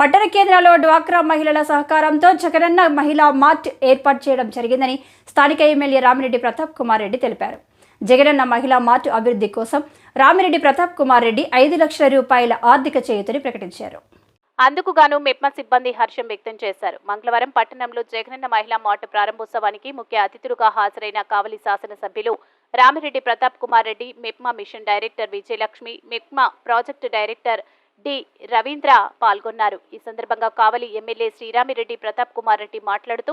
పట్టణ కేంద్రంలో డ్వాక్రా మహిళల సహకారంతో జగనన్న మహిళా మార్ట్ ఏర్పాటు చేయడం జరిగిందని స్థానిక ఎమ్మెల్యే రామిరెడ్డి ప్రతాప్ కుమార్ రెడ్డి తెలిపారు. జగనన్న మహిళా మార్ట్ అభివృద్ధి కోసం రామిరెడ్డి ప్రతాప్ కుమార్ రెడ్డి ఐదు లక్షల రూపాయల ఆర్థిక చేయుతని ప్రకటించారు. అందుకు గాను మెప్మా సిబ్బంది హర్షం వ్యక్తం చేశారు. మంగళవారం పట్టణంలో జగనన్న మహిళా మార్ట్ ప్రారంభోత్సవానికి ముఖ్య అతిథులుగా హాజరైన కావలి శాసనసభ్యులు Ramireddy Pratap Kumar Reddy MEPMA machine director Vijayalakshmi MEPMA project director D. Ravindra పాల్గొన్నారు. ఈ సందర్భంగా కావలి ఎమ్మెల్యే శ్రీరామిరెడ్డి ప్రతాప్ కుమార్ రెడ్డి మాట్లాడుతూ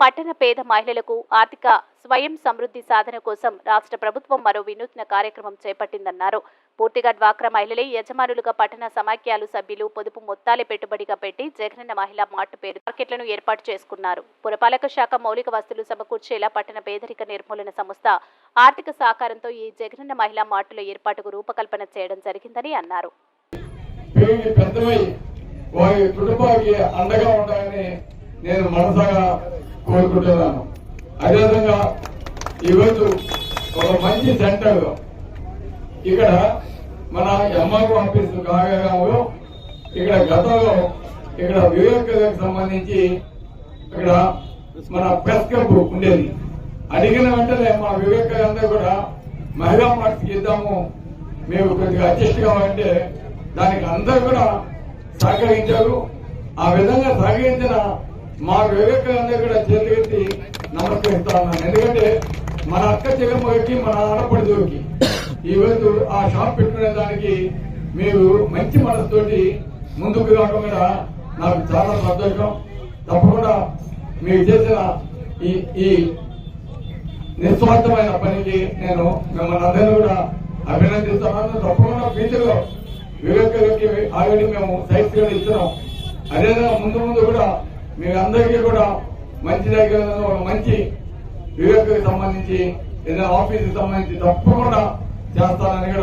పట్టణ పేద మహిళలకు ఆర్థిక స్వయం సమృద్ధి సాధన కోసం రాష్ట్ర ప్రభుత్వం మరో వినూత్న కార్యక్రమం చేపట్టిందన్నారు. పూర్తిగా డ్వాక్రా మహిళలే యజమానులుగా పట్టణ సమాఖ్యలు సభ్యులు పొదుపు మొత్తాలే పెట్టుబడిగా పెట్టి జగనన్న మహిళా మార్ట్ పేరు మార్కెట్లను ఏర్పాటు చేసుకున్నారు. పురపాలక శాఖ మౌలిక వస్తువులు సమకూర్చేలా పట్టణ పేదరిక నిర్మూలన సంస్థ ఆర్థిక సహకారంతో ఈ జగనన్న మహిళా మార్టుల ఏర్పాటుకు రూపకల్పన చేయడం జరిగిందని అన్నారు. పెరిగి పెద్దమై వారి కుటుంబానికి అండగా ఉండాలని నేను మనసాగా కోరుకుంటున్నాను. అదేవిధంగా ఈరోజు ఒక మంచి సెంటర్ ఇక్కడ మన ఎంఆర్ఓ ఆఫీస్ కాగంలో ఇక్కడ గతంలో ఇక్కడ వివేక్ సంబంధించి ఇక్కడ మన ప్రెస్ క్లబ్ ఉండేది. అడిగిన వెంటనే మా వివేక్ అందరూ కూడా మహిళా మార్క్స్ ఇద్దాము మేము కొద్దిగా అడ్జస్ట్ కావాలంటే దానికి అందరూ కూడా సహకరించారు. ఆ విధంగా సహకరించిన మా వివేకానంద కూడా చేతులెత్తి నమస్కరిస్తా ఉన్నాను ఎందుకంటే మన అక్క చెల్లెమ్మకి మన ఆడపడిదోకి ఈ రోజు ఆ షాప్ పెట్టుకునే దానికి మీరు మంచి మనసుతోటి ముందుకు రావడం మీద నాకు చాలా సంతోషం. తప్పకుండా మీరు చేసిన ఈ ఈ నిస్వార్థమైన పనికి నేను మిమ్మల్ని అందరినీ కూడా అభినందిస్తున్నాను. తప్పకుండా ఫ్యూచర్ లో వివేకానికి ఆల్రెడీ మేము సైట్స్ కూడా ఇస్తున్నాం. అదేవిధంగా ముందు ముందు కూడా మీ అందరికీ కూడా మంచి దగ్గర మంచి వివేక్కి సంబంధించి ఏదైనా ఆఫీస్కి సంబంధించి తప్పకుండా చేస్తానని కూడా